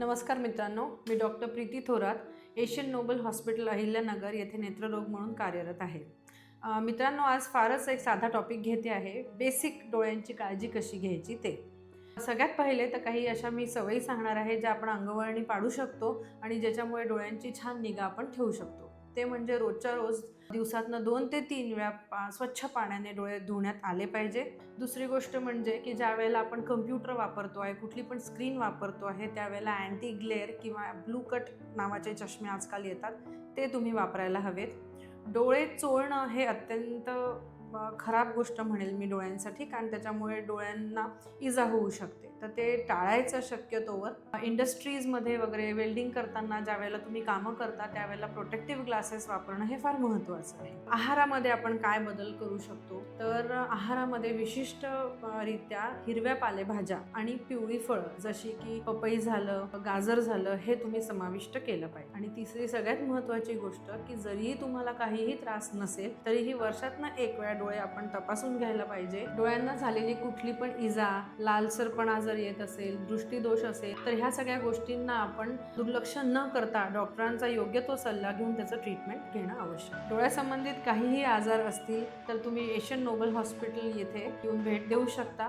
नमस्कार मित्रांनो मी doctor Preeti Thorat Asian Noble hospital Ahilyanagar येथे नेत्ररोग म्हणून कार्यरत आहे. मित्रांनो आज फारच एक साधा टॉपिक घेते आहे बेसिक डोळ्यांची काळजी कशी घ्यायची ते. सगळ्यात पहिले तर काही अशा मी सवयी सांगणार आहे ज्या आपण अंगवळणी पाडू शकतो आणि ज्याच्यामुळे डोळ्यांची छान निगा आपण ठेवू शकतो. ते म्हणजे रोजच्या रोज दिवसातनं दोन ते तीन वेळा पा स्वच्छ पाण्याने डोळे धुण्यात आले पाहिजे. दुसरी गोष्ट म्हणजे की ज्या वेळेला आपण कम्प्युटर वापरतो आहे कुठली पण स्क्रीन वापरतो आहे त्यावेळेला अँटी ग्लेअर किंवा ब्लू कट नावाचे चष्मे आजकाल येतात ते तुम्ही वापरायला हवेत. डोळे चोळणं हे अत्यंत खराब गोष्ट म्हणेल मी डोळ्यांसाठी कारण त्याच्यामुळे डोळ्यांना इजा होऊ शकते. तर ते टाळायचं शक्यतोवर. इंडस्ट्रीजमध्ये वगैरे वेल्डिंग करताना ज्या वेळेला तुम्ही कामं करता त्यावेळेला प्रोटेक्टिव्ह ग्लासेस वापरणं हे फार महत्त्वाचं आहे. आहारामध्ये आपण काय बदल करू शकतो? तर आहारामध्ये विशिष्ट रित्या हिरव्या पालेभाज्या आणि पिवळी फळं जशी की पपई झालं गाजर झालं हे तुम्ही समाविष्ट केलं पाहिजे. आणि तिसरी सगळ्यात महत्त्वाची गोष्ट की जरीही तुम्हाला काहीही त्रास नसेल तरीही वर्षातनं एक वेळा डोळे आपण तपासून घ्यायला पाहिजे. डोळ्यांना झालेली कुठली पण इजा लालसरपणा जर येत असेल दृष्टीदोष असेल तर ह्या सगळ्या गोष्टींना आपण दुर्लक्ष न करता डॉक्टरांचा योग्य तो सल्ला घेऊन त्याचं ट्रीटमेंट घेणं आवश्यक. डोळ्यासंबंधित काहीही आजार असतील तर तुम्ही एशियन नोबल हॉस्पिटल येथे येऊन भेट देऊ शकता.